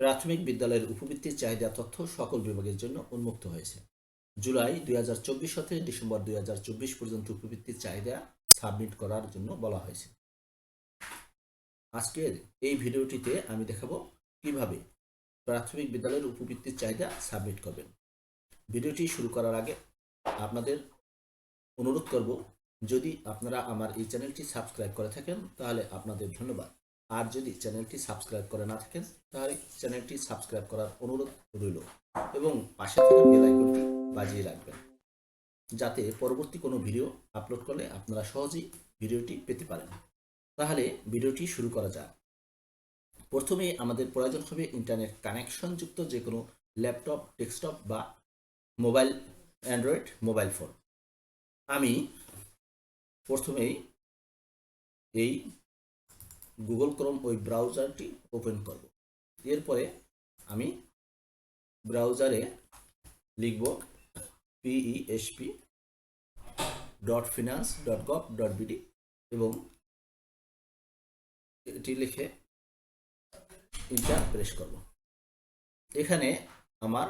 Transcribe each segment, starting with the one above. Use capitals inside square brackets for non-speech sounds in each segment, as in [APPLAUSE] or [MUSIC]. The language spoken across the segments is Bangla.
প্রাথমিক বিদ্যালয়ের উপবৃত্তির চাহিদা তথ্য সকল বিভাগের জন্য উন্মুক্ত হয়েছে। জুলাই দুই হাজার চব্বিশ হতে ডিসেম্বর দুই হাজার চব্বিশ পর্যন্ত উপবৃত্তির চাহিদা সাবমিট করার জন্য বলা হয়েছে। আজকের এই ভিডিওটিতে আমি দেখাবো কীভাবে প্রাথমিক বিদ্যালয়ের উপবৃত্তির চাহিদা সাবমিট করবেন। ভিডিওটি শুরু করার আগে আপনাদের অনুরোধ করব, যদি আপনারা আমার এই চ্যানেলটি সাবস্ক্রাইব করে থাকেন, তাহলে আপনাদের ধন্যবাদ। আর যদি চ্যানেলটি সাবস্ক্রাইব করে না থাকেন, তাহলে চ্যানেলটি সাবস্ক্রাইব করার অনুরোধ রইল এবং পাশে থাকা বেল আইকনটি বাজিয়ে রাখবেন যাতে পরবর্তী কোনো ভিডিও আপলোড করলে আপনারা সহজেই ভিডিওটি পেতে পারেন। তাহলে ভিডিওটি শুরু করা যাক। প্রথমে আমাদের প্রয়োজন হবে ইন্টারনেট কানেকশনযুক্ত যে কোনো ল্যাপটপ, ডেস্কটপ বা মোবাইল, অ্যান্ড্রয়েড মোবাইল ফোন। আমি প্রথমেই এই গুগল ক্রোম ওই ব্রাউজারটি ওপেন করব। এরপরে আমি ব্রাউজারে লিখব PESP dot finance dot gov dot BD এবং এটি লিখে ইন্টার প্রেস করব। এখানে আমার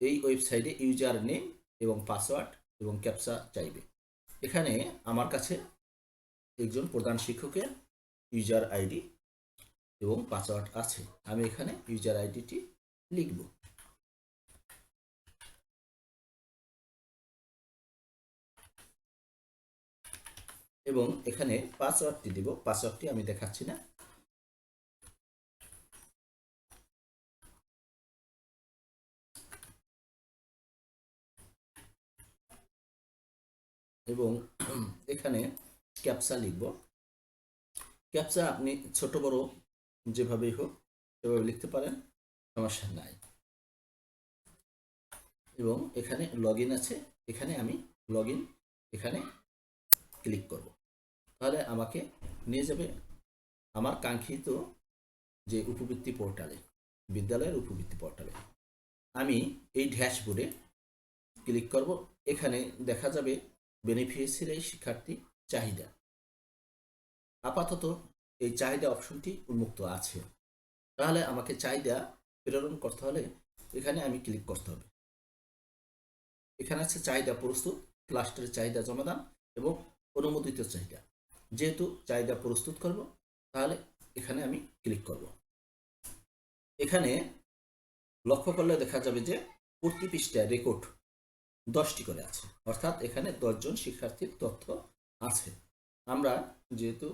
এই ওয়েবসাইটে ইউজার নেম এবং পাসওয়ার্ড এবং ক্যাপচা চাইবে। এখানে আমার কাছে একজন প্রধান শিক্ষকের ইউজার আইডি এবং পাসওয়ার্ড আছে। আমি এখানে ইউজার আইডিটি লিখব। এবং এখানে পাসওয়ার্ডটি দিব। পাসওয়ার্ডটি আমি দেখাচ্ছি না। এবং এখানে ক্যাপসা লিখব। ক্যাপসা আপনি ছোট বড় যেভাবেই হোক সেভাবে লিখতে পারেন, সমস্যা নাই। এবং এখানে লগ আছে, এখানে আমি লগ এখানে ক্লিক করব। তাহলে আমাকে নিয়ে যাবে আমার কাঙ্ক্ষিত যে উপবৃত্তি পোর্টালে বিদ্যালয়ের উপবৃত্তি পোর্টালে আমি এই ড্যাশবোর্ডে ক্লিক করব, এখানে দেখা যাবে বেনিফিশিয়ারি শিক্ষার্থী চাহিদা। আপাতত এই চাহিদা অপশনটি উন্মুক্ত আছে। তাহলে আমাকে চাহিদা প্রেরণ করতে হলে এখানে আমি ক্লিক করতে হবে। এখানে আছে চাহিদা প্রস্তুত ক্লাস্টারের চাহিদা জমাদান এবং অনুমোদিত চাহিদা। যেহেতু চাহিদা প্রস্তুত করব, তাহলে এখানে আমি ক্লিক করব। এখানে লক্ষ্য করলে দেখা যাবে যে প্রতি পৃষ্ঠায় রেকর্ড দশটি করে আছে। অর্থাৎ এখানে দশজন শিক্ষার্থীর তথ্য আছে। আমরা যেহেতু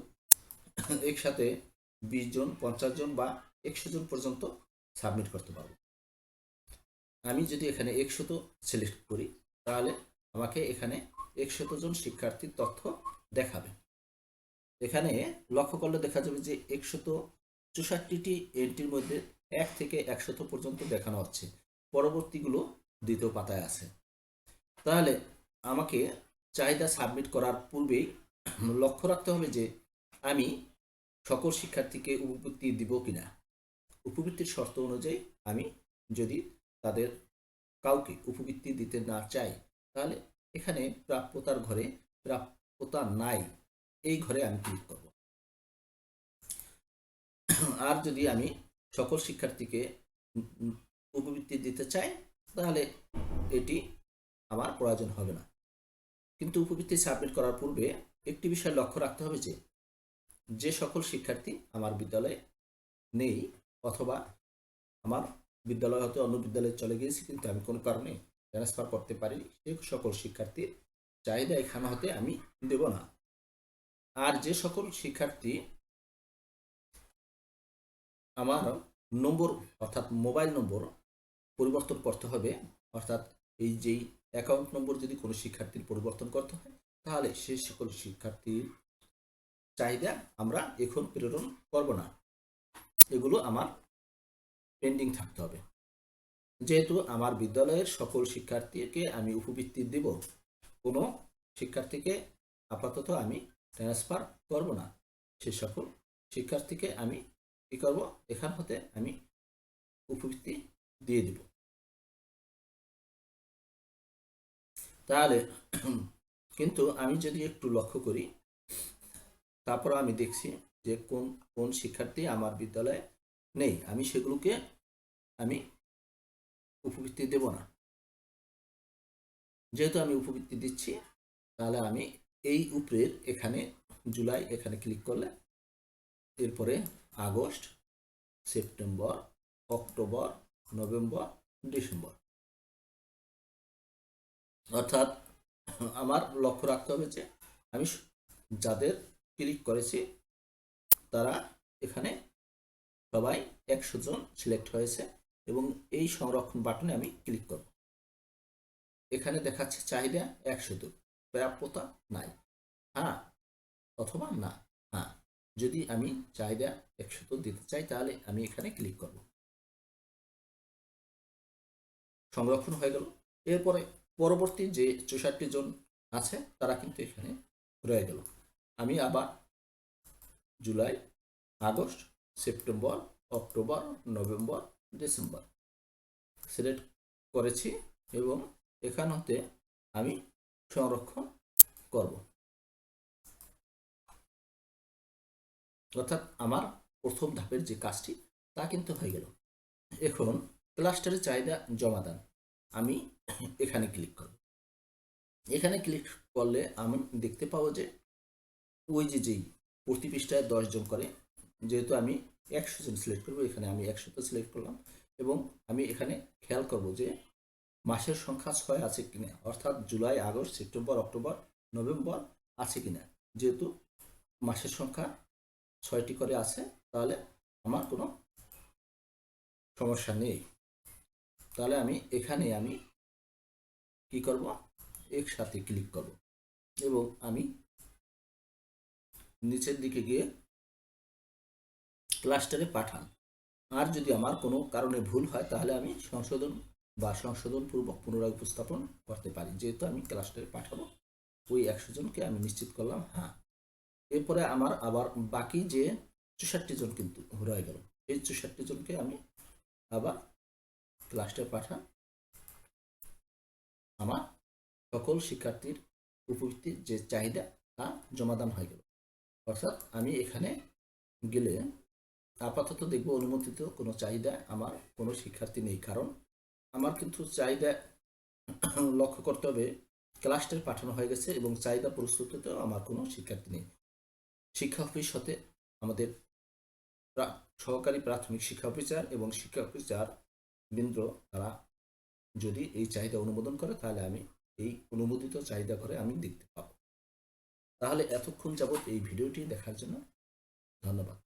[COUGHS] একসাথে বিশ জন, পঞ্চাশ জন বা একশো জন পর্যন্ত সাবমিট করতে পারব। আমি যদি এখানে একশত সিলেক্ট করি, তাহলে আমাকে এখানে একশত জন শিক্ষার্থীর তথ্য দেখাবে। এখানে লক্ষ্য করলে দেখা যাবে যে একশত চৌষট্টিটি এন্ট্রির মধ্যে এক থেকে একশত পর্যন্ত দেখানো হচ্ছে। পরবর্তীগুলো দ্বিতীয় পাতায় আছে। তাহলে আমাকে চাহিদা সাবমিট করার পূর্বেই [COUGHS] লক্ষ্য রাখতে হবে যে আমি সকল শিক্ষার্থীকে উপবৃত্তি দিব কিনা? উপবৃত্তির শর্ত অনুযায়ী আমি যদি তাদের কাউকে উপবৃত্তি দিতে না চাই, তাহলে এখানে প্রাপ্যতার ঘরে প্রাপ্যতা নাই, এই ঘরে আমি ক্লিক করব। আর যদি আমি সকল শিক্ষার্থীকে উপবৃত্তি দিতে চাই, তাহলে এটি আমার প্রয়োজন হবে না। কিন্তু উপবৃত্তি সাবমিট করার পূর্বে একটি বিষয় লক্ষ্য রাখতে হবে যে যে সকল শিক্ষার্থী আমার বিদ্যালয়ে নেই অথবা আমার বিদ্যালয় হতে অন্য বিদ্যালয়ে চলে গিয়েছি, কিন্তু আমি কোনো কারণে ট্রান্সফার করতে পারিনি, সে সকল শিক্ষার্থীর চাহিদা এখানে হতে আমি দেব না। আর যে সকল শিক্ষার্থী আমার নম্বর, অর্থাৎ মোবাইল নম্বর পরিবর্তন করতে হবে, অর্থাৎ এই যেই অ্যাকাউন্ট নম্বর যদি কোনো শিক্ষার্থীর পরিবর্তন করতে হয়, তাহলে সে সকল শিক্ষার্থীর চাহিদা আমরা এখন প্রেরণ করব না। এগুলো আমার পেন্ডিং থাকতে হবে। যেহেতু আমার বিদ্যালয়ের সকল শিক্ষার্থীকে আমি উপবৃত্তি দেব, কোনো শিক্ষার্থীকে আপাতত আমি ট্রান্সফার করব না। সে সকল শিক্ষার্থীকে আমি কী করব? এখান হতে আমি উপবৃত্তি দিয়ে দেব। তাহলে, কিন্তু আমি যদি একটু লক্ষ্য করি তারপর আমি দেখছি যে কোন কোন শিক্ষার্থী আমার বিদ্যালয়ে নেই। আমি সেগুলোকে আমি উপবৃত্তি দেব না। যেহেতু আমি উপবৃত্তি দিচ্ছি, তাহলে আমি এই উপরের এখানে জুলাই এখানে ক্লিক করলে এরপরে August, September, October, November, December. অর্থাৎ আমার লক্ষ্য রাখতে হবে যে আমি যাদের ক্লিক করেছি, তারা এখানে সবাই একশো জন সিলেক্ট হয়েছে এবং এই সংরক্ষণ বাটনে আমি ক্লিক করব। এখানে দেখাচ্ছে চাহিদা একশো দূর প্রাপ্যতা নাই। হ্যাঁ অথবা না। হ্যাঁ যদি আমি চাহিদা একশো একশত দিতে চাই, তাহলে আমি এখানে ক্লিক করব। সংরক্ষণ হয়ে গেল। এরপরে পরবর্তী যে চৌষট্টি জন আছে, তারা কিন্তু এখানে রয়ে গেল। আমি আবার July, August, September, October, November, December select করেছি এবং এখান হতে আমি সংরক্ষণ করব। অর্থাৎ আমার প্রথম ধাপের যে কাজটি, তা কিন্তু হয়ে গেল। এখন ক্লাস্টারের চাহিদা জমা দান। আমি এখানে ক্লিক করব। এখানে ক্লিক করলে আমি দেখতে পাবো যে ওই যে যেই প্রতি পৃষ্ঠায় দশজন করে, যেহেতু আমি একশো জন সিলেক্ট করব, এখানে আমি একশোতে সিলেক্ট করলাম এবং আমি এখানে খেয়াল করব যে মাসের সংখ্যা ছয় আছে কিনা, অর্থাৎ July, August, September, October, November আছে কিনা। যেহেতু মাসের সংখ্যা ছয়টি করে আছে, তাহলে আমার কোনো সমস্যা নেই। তাহলে আমি এখানে আমি কি করব? একসাথে ক্লিক করব এবং আমি নিচের দিকে গিয়ে ক্লাস্টারে পাঠান। আর যদি আমার কোনো কারণে ভুল হয়, তাহলে আমি সংশোধন বা সংশোধন পূর্বক পুনরায় উপস্থাপন করতে পারি। যেহেতু আমি ক্লাস্টারে পাঠাবো, ওই একশো জনকে আমি নিশ্চিত করলাম হ্যাঁ। এরপরে আমার আবার বাকি যে চৌষট্টি জন কিন্তু রয়ে গেল, এই চৌষট্টি জনকে আমি আবার ক্লাস্টারে পাঠান। আমার সকল শিক্ষার্থীর উপবৃত্তির যে চাহিদা, তা জমাদান হয়ে গেল। অর্থাৎ আমি এখানে গেলে আপাতত দেখব অনুমোদিত কোনো চাহিদা আমার কোনো শিক্ষার্থী নেই। কারণ আমার কিন্তু চাহিদা লক্ষ্য করতে হবে ক্লাস্টার পাঠানো হয়ে গেছে এবং চাহিদা প্রস্তুতিতেও আমার কোনো শিক্ষার্থী নেই। শিক্ষা অফিস হতে আমাদের সহকারী প্রাথমিক শিক্ষা অফিসার এবং শিক্ষা অফিসার বৃন্দ তারা যদি এই চাহিদা অনুমোদন করে, তাহলে আমি এই অনুমোদিত চাহিদা করে আমি দেখতে পাবো। তাহলে এতক্ষণ যাবত এই ভিডিওটি দেখার জন্য ধন্যবাদ।